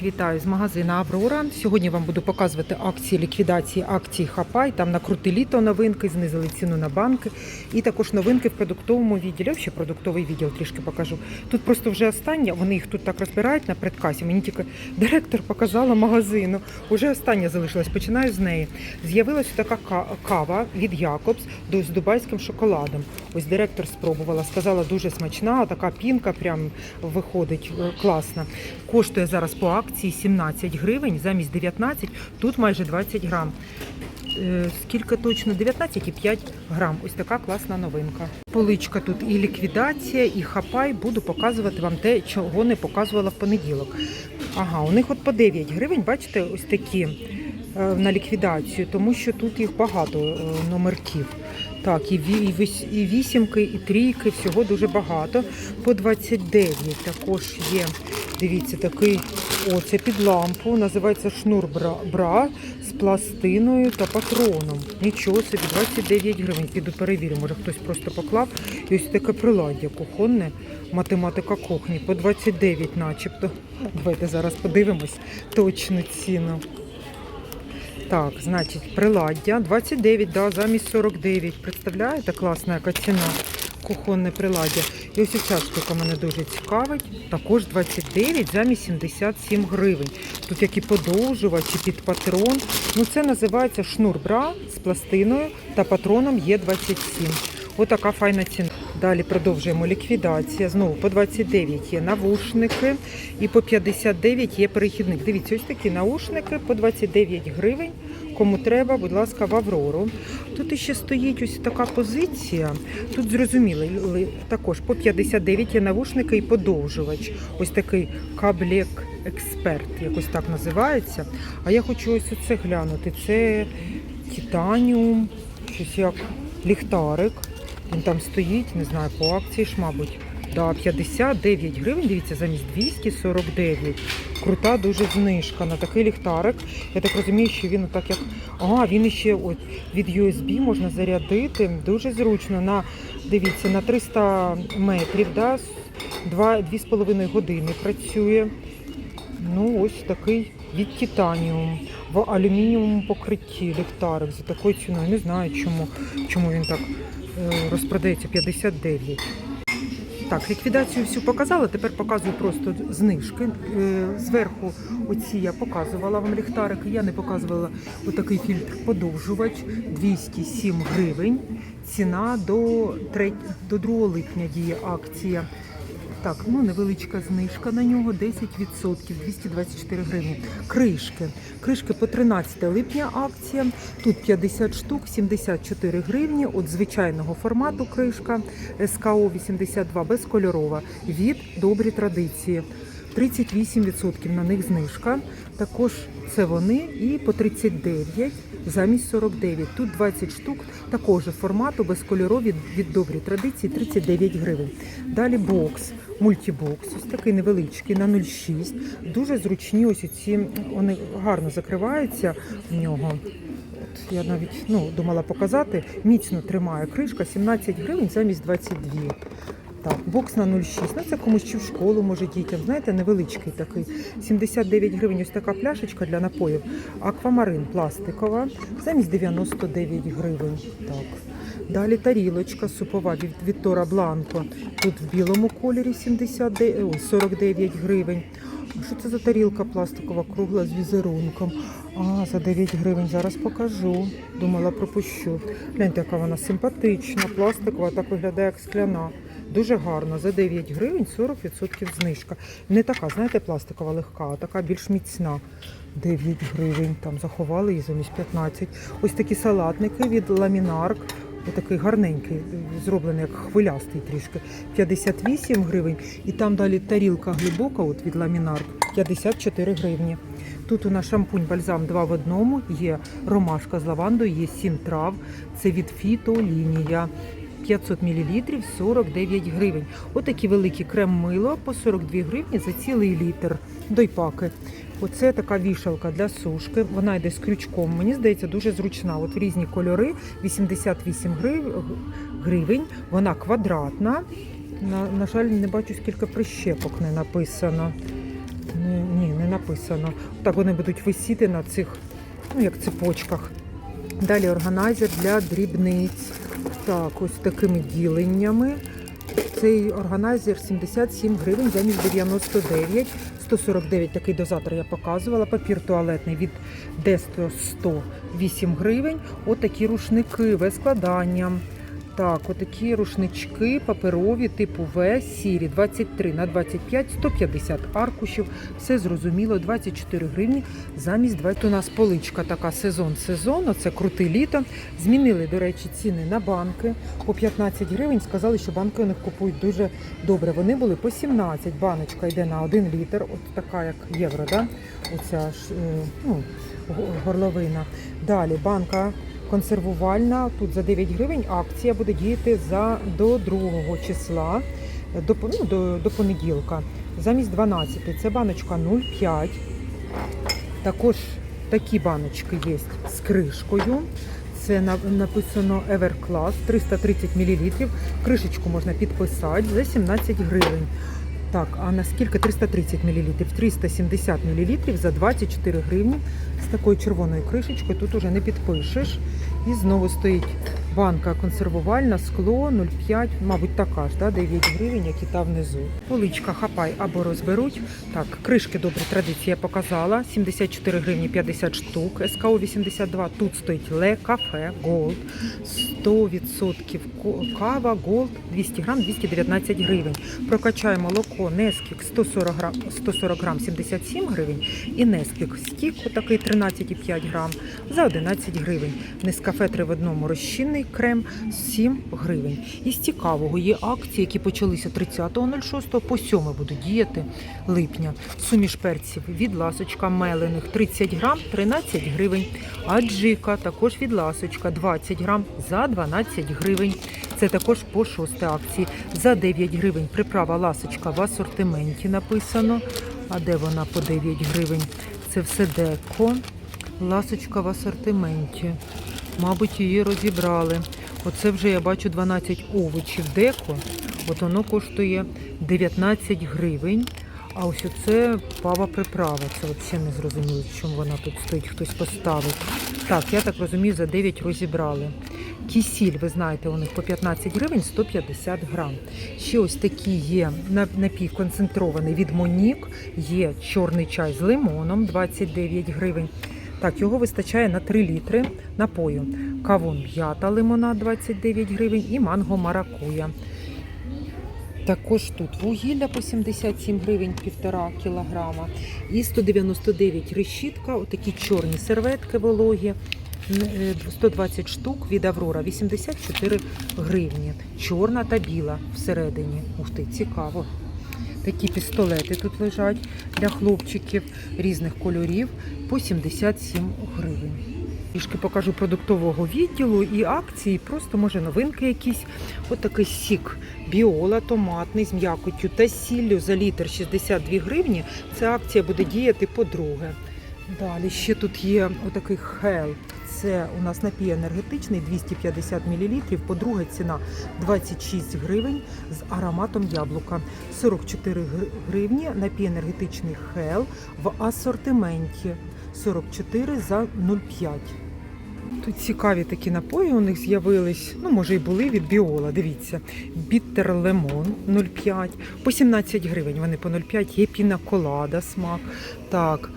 Всіх вітаю з магазину Аврора. Сьогодні вам буду показувати акції ліквідації акції Хапай. Там на крути літо новинки, знизили ціну на банки. І також новинки в продуктовому відділі. Ще продуктовий відділ трішки покажу. Тут просто вже остання, вони їх тут так розбирають на предкасі. Мені тільки директор показала магазину. Уже остання залишилась. Починаю з неї. З'явилася така кава від Якобс з дубайським шоколадом. Ось директор спробувала, сказала дуже смачна, така пінка прям виходить е, класна. Коштує зараз по акції 17 гривень замість 19, тут майже 20 грам. Е, Скільки точно? 19,5 грам. Ось така класна новинка. Поличка тут і ліквідація, і хапай. Буду показувати вам те, чого не показувала в понеділок. Ага, у них от по 9 гривень, бачите, ось такі е, на ліквідацію, тому що тут їх багато е, номерків. Так, і, і, вісімки, і трійки, всього дуже багато. По 29 також є. Дивіться, такий, о, це під лампу, називається шнур бра, бра з пластиною та патроном. Нічого собі, 29 гривень. Піду перевірю, може хтось просто поклав. І ось таке приладдя кухонне, математика кухні, по 29 начебто. Давайте зараз подивимось точну ціну. Так, значить, приладдя 29, да, замість 49. Представляєте, класна яка ціна? Кухонне приладдя. І ось ця штука мене дуже цікавить. Також 29 замість 77 гривень. Тут як і подовжувач, і під патрон. Ну це називається шнур-бра з пластиною та патроном є 27. Отака файна ціна. Далі продовжуємо ліквідація. Знову по 29 є навушники і по 59 є перехідник. Дивіться, ось такі наушники по 29 гривень. Кому треба, будь ласка, в Аврору. Тут іще стоїть ось така позиція. Тут зрозуміло, також по 59 є навушники і подовжувач. Ось такий каблек експерт, якось так називається. А я хочу ось оце глянути. Це титаніум, щось як ліхтарик. Він там стоїть, не знаю, по акції ж, мабуть. Да, 59 гривень, дивіться, замість 249. Крута дуже знижка на такий ліхтарик. Я так розумію, що він так як. А, він ще от від USB можна зарядити. Дуже зручно. На, дивіться, на 300 метрів, да, 2,5 години працює. Ну, ось такий від титаніум в алюмінієвому покритті ліхтарик за такою ціною. Не знаю, чому, чому він так розпродається 59. Так, ліквідацію всю показала, тепер показую просто знижки. Е, Зверху оці я показувала вам ліхтарики, я не показувала отакий фільтр подовжувач 207 гривень. Ціна до, 3, до 2 липня діє акція. Так, ну невеличка знижка на нього 10%, 224 гривні. Кришки. Кришки по 13 липня акція. Тут 50 штук, 74 гривні. От звичайного формату кришка СКО 82 безкольорова від добрі традиції. 38% на них знижка. Також це вони і по 39 замість 49. Тут 20 штук також формату безкольорові від добрі традиції 39 гривень. Далі бокс, мультібокс, ось такий невеличкий на 0,6. Дуже зручні ось ці, вони гарно закриваються в нього. От я навіть ну, думала показати. Міцно тримає кришка 17 гривень замість 22. Так, бокс на 0,6. Ну це комусь чи в школу може дітям. Знаєте, невеличкий такий. 79 гривень. Ось така пляшечка для напоїв. Аквамарин пластикова замість 99 гривень. Так. Далі тарілочка супова від Віктора Бланко. Тут в білому кольорі 79, 49 гривень. Що це за тарілка пластикова, кругла з візерунком? А, за 9 гривень. Зараз покажу. Думала, пропущу. Гляньте, яка вона симпатична, пластикова, так виглядає як скляна. Дуже гарно. За 9 гривень 40% знижка. Не така, знаєте, пластикова легка, а така більш міцна. 9 гривень. Там заховали її замість 15. Ось такі салатники від ламінарк. Отакий гарненький, зроблений як хвилястий трішки. 58 гривень. І там далі тарілка глибока от від ламінарк 54 гривні. Тут у нас шампунь бальзам 2 в одному, є ромашка з лавандою, є 7 трав. Це від фітолінія. 500 мл 49 гривень. Отакі великі крем-мило по 42 гривні за цілий літр. Дойпаки. Оце така вішалка для сушки. Вона йде з крючком. Мені здається, дуже зручна. От в різні кольори 88 гривень. Вона квадратна. На, на жаль, не бачу, скільки прищепок не написано. Не, ні, не написано. Так вони будуть висіти на цих, ну як цепочках. Далі органайзер для дрібниць. Так, ось такими діленнями. Цей органайзер 77 гривень замість 99. 149 такий дозатор я показувала. Папір туалетний від Десто 108 гривень. Отакі рушники, без складання. Так, отакі рушнички паперові типу В, сірі 23 на 25, 150 аркушів. Все зрозуміло, 24 гривні замість 20. У нас поличка така сезон-сезон, оце крутий літо. Змінили, до речі, ціни на банки по 15 гривень. Сказали, що банки у них купують дуже добре. Вони були по 17. Баночка йде на 1 літр, от така як євро, да? оця ж, е, ну, горловина. Далі банка консервувальна. Тут за 9 гривень акція буде діяти за до 2 числа, до, ну, до, до понеділка. Замість 12. Це баночка 0,5. Також такі баночки є з кришкою. Це написано Everclass 330 мл. Кришечку можна підписати за 17 гривень. Так, а наскільки 330 мл? 370 мл за 24 гривні з такою червоною кришечкою. Тут уже не підпишеш. І знову стоїть банка консервувальна, скло 0,5, мабуть, така ж, да, 9 гривень, як і та внизу. Поличка хапай або розберуть. Так, кришки добрі традиції я показала. 74 гривні 50 штук. СКО 82. Тут стоїть Ле Кафе Голд. 100% кава Голд 200 грам 219 гривень. Прокачай молоко Нескік 140 грам, 140 грам 77 гривень. І Нескік стік, отакий 13,5 грам за 11 гривень. Нескафе 3 в одному розчинний крем 7 гривень. Із цікавого є акції, які почалися 30.06 по 7 будуть діяти липня. Суміш перців від ласочка мелених 30 грам 13 гривень. Аджика також від ласочка 20 грам за 12 гривень. Це також по 6 акції. За 9 гривень приправа ласочка в асортименті написано. А де вона по 9 гривень? Це все деко. Ласочка в асортименті. Мабуть, її розібрали. Оце вже я бачу 12 овочів деко. От воно коштує 19 гривень. А ось оце пава приправа. Це взагалі не зрозуміло, в чому вона тут стоїть, хтось поставив. Так, я так розумію, за 9 розібрали. Кісіль, ви знаєте, у них по 15 гривень 150 грам. Ще ось такі є на- напій концентрований від Монік. Є чорний чай з лимоном 29 гривень. Так, його вистачає на 3 літри напою. Кавун м'ята лимонад 29 гривень і манго маракуя. Також тут вугілля по 77 гривень, півтора кілограма. І 199 решітка, отакі чорні серветки вологі. е, 120 штук від Аврора, 84 гривні. Чорна та біла всередині. Ух ти, цікаво. Такі пістолети тут лежать для хлопчиків різних кольорів по 77 гривень. Трішки покажу продуктового відділу і акції, просто може новинки якісь. От такий сік біола томатний з м'якоттю та сіллю за літр 62 гривні. Ця акція буде діяти по-друге. Далі ще тут є отакий хел. Це у нас напій енергетичний 250 мл. По-друге, ціна 26 гривень з ароматом яблука. 44 гривні напій енергетичний хел в асортименті. 44 за 0,5. Тут цікаві такі напої у них з'явились. Ну, може, і були від Біола. Дивіться. Біттер лемон 0,5. По 17 гривень. Вони по 0,5. Є піна колада смак. Так,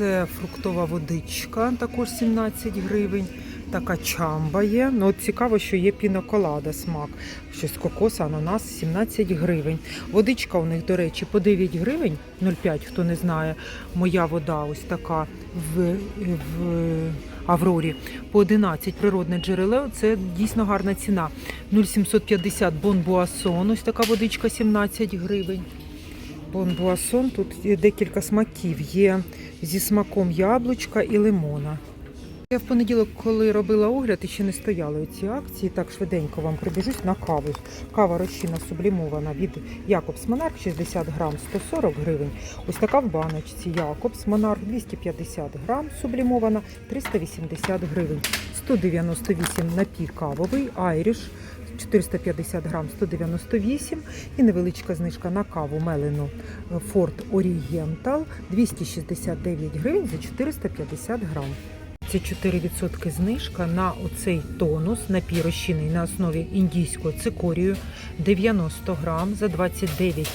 це фруктова водичка, також 17 гривень. Така чамба є. Ну, цікаво, що є піноколада смак. Щось кокос, ананас 17 гривень. Водичка у них, до речі, по 9 гривень, 0,5, хто не знає. Моя вода ось така в, в Аврорі. По 11 природне джерело. Це дійсно гарна ціна. 0,750 бонбуасон, ось така водичка 17 гривень. Бонбуасон, тут є декілька смаків. Є зі смаком яблучка і лимона. Я в понеділок, коли робила огляд, і ще не стояли ці акції. Так швиденько вам прибіжусь на каву. Кава розчина сублімована від Якобс Монарх 60 грам 140 гривень. Ось така в баночці Якобс Монарх 250 грам сублімована 380 гривень. 198 напій кавовий Айріш 450 грам 198 і невеличка знижка на каву мелену Ford Oriental 269 гривень за 450 грам. Це 4% знижка на оцей тонус напій на основі індійського цикорію 90 грам за 29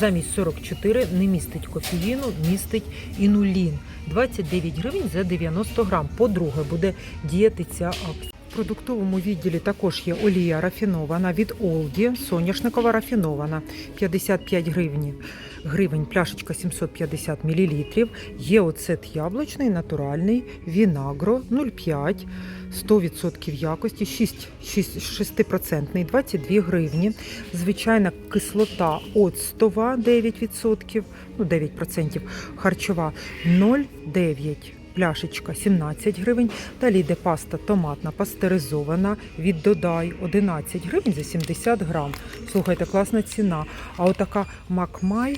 замість 44 не містить кофеїну, містить інулін 29 гривень за 90 грам. По-друге, буде діяти ця акція. Продуктовому відділі також є олія рафінована від Олді, соняшникова рафінована 55 гривень. Гривень пляшечка 750 мл. Є оцет яблучний, натуральний, вінагро 0,5, 100% якості, 6, 6, 6%, 22 гривні. Звичайна кислота оцтова 9%, ну 9%, харчова 0,9 пляшечка 17 гривень. Далі йде паста томатна пастеризована від Додай 11 гривень за 70 грам. Слухайте, класна ціна. А отака Макмай,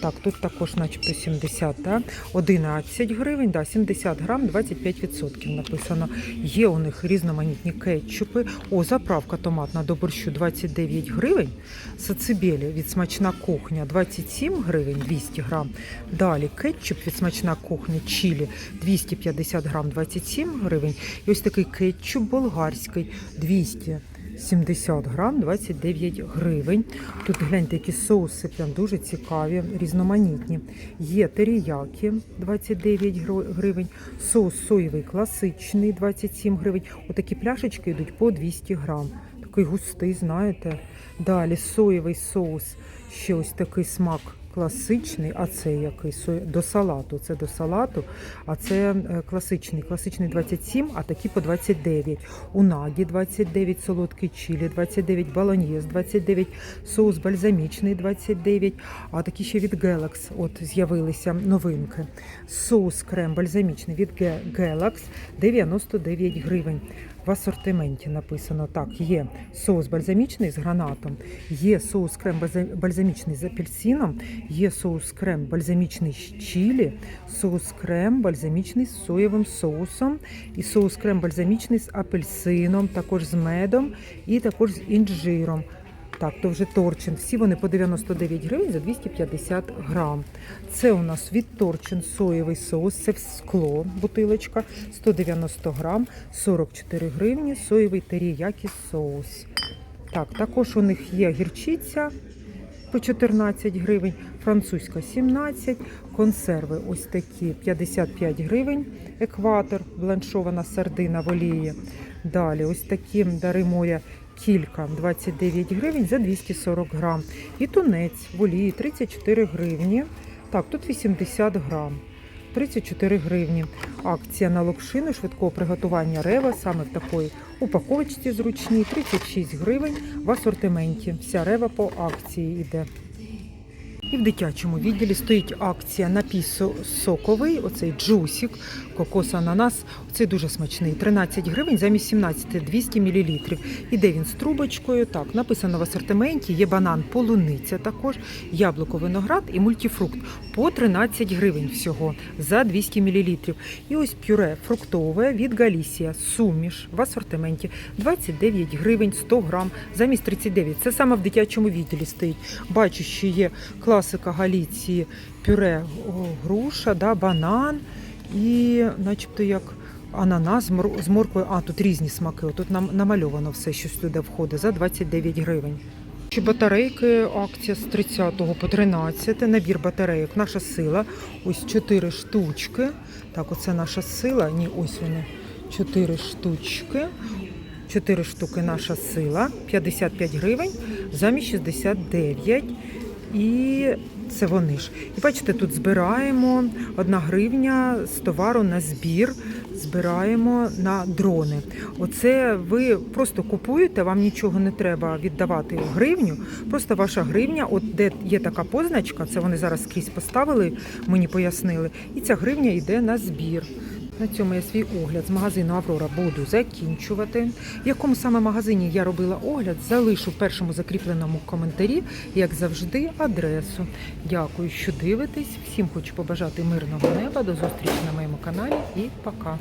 так, тут також начебто 70, да? 11 гривень, да, 70 грам, 25% написано. Є у них різноманітні кетчупи. О, заправка томатна до борщу 29 гривень. Сацибелі від смачна кухня 27 гривень 200 грам. Далі кетчуп від смачна кухня чилі 250 грам 27 гривень. І ось такий кетчуп болгарський 270 грам 29 гривень. Тут гляньте, які соуси прям дуже цікаві, різноманітні. Є теріякі 29 гро- гривень, соус соєвий класичний 27 гривень. Отакі пляшечки йдуть по 200 грам. Такий густий, знаєте. Далі соєвий соус, ще ось такий смак класичний, а це який до салату. Це до салату, а це е, класичний. Класичний 27, а такі по 29. Унагі 29, солодкий чилі, 29 балоньєз, 29 соус бальзамічний 29, а такі ще від Galax от з'явилися новинки. Соус крем бальзамічний від Ге- Galax 99 гривень. В асортименті написано так: є соус бальзамічний з гранатом, є соус крем бальза- бальзамічний з апельсином, є соус крем бальзамічний з чилі, соус крем бальзамічний з соєвим соусом, і соус крем бальзамічний з апельсином, також з медом і також з інжиром. Так, то вже торчин. Всі вони по 99 гривень за 250 грам. Це у нас від торчин соєвий соус, це скло, бутилочка, 190 грам, 44 гривні, соєвий теріякі соус. Так, також у них є гірчиця по 14 гривень, французька 17, консерви ось такі 55 гривень, екватор, бланшована сардина в олії. Далі ось такі дари моря кілька 29 гривень за 240 грам. І тунець в олії 34 гривні. Так, тут 80 грам. 34 гривні. Акція на локшину швидкого приготування рева саме в такої упаковочці зручній. 36 гривень в асортименті. Вся рева по акції йде. І в дитячому відділі стоїть акція напій со- соковий, оцей джусік, кокос, ананас. Оцей дуже смачний. 13 гривень замість 17 200 мл. Іде він з трубочкою. Так, написано в асортименті. Є банан, полуниця також, яблуко, виноград і мультифрукт по 13 гривень всього за 200 мл. І ось пюре фруктове від Галісія, суміш в асортименті 29 гривень 100 грам замість 39. Це саме в дитячому відділі стоїть. Бачу, що є класика Галіції, пюре груша, да, банан і начебто як ананас з морквою. А, тут різні смаки. Тут нам намальовано все, що сюди входить, за 29 гривень. Ще батарейки, акція з 30 по 13, набір батарейок, наша сила. Ось 4 штучки. Так, оце наша сила. Ні, ось вони. 4 штучки. 4 штуки наша сила, 55 гривень, замість 69. І це вони ж. І бачите, тут збираємо 1 гривня з товару на збір. Збираємо на дрони. Оце ви просто купуєте, вам нічого не треба віддавати гривню. Просто ваша гривня, от де є така позначка, це вони зараз скрізь поставили, мені пояснили. І ця гривня йде на збір. На цьому я свій огляд з магазину Аврора буду закінчувати. В якому саме магазині я робила огляд, залишу в першому закріпленому коментарі, як завжди, адресу. Дякую, що дивитесь. Всім хочу побажати мирного неба. До зустрічі на моєму каналі і пока.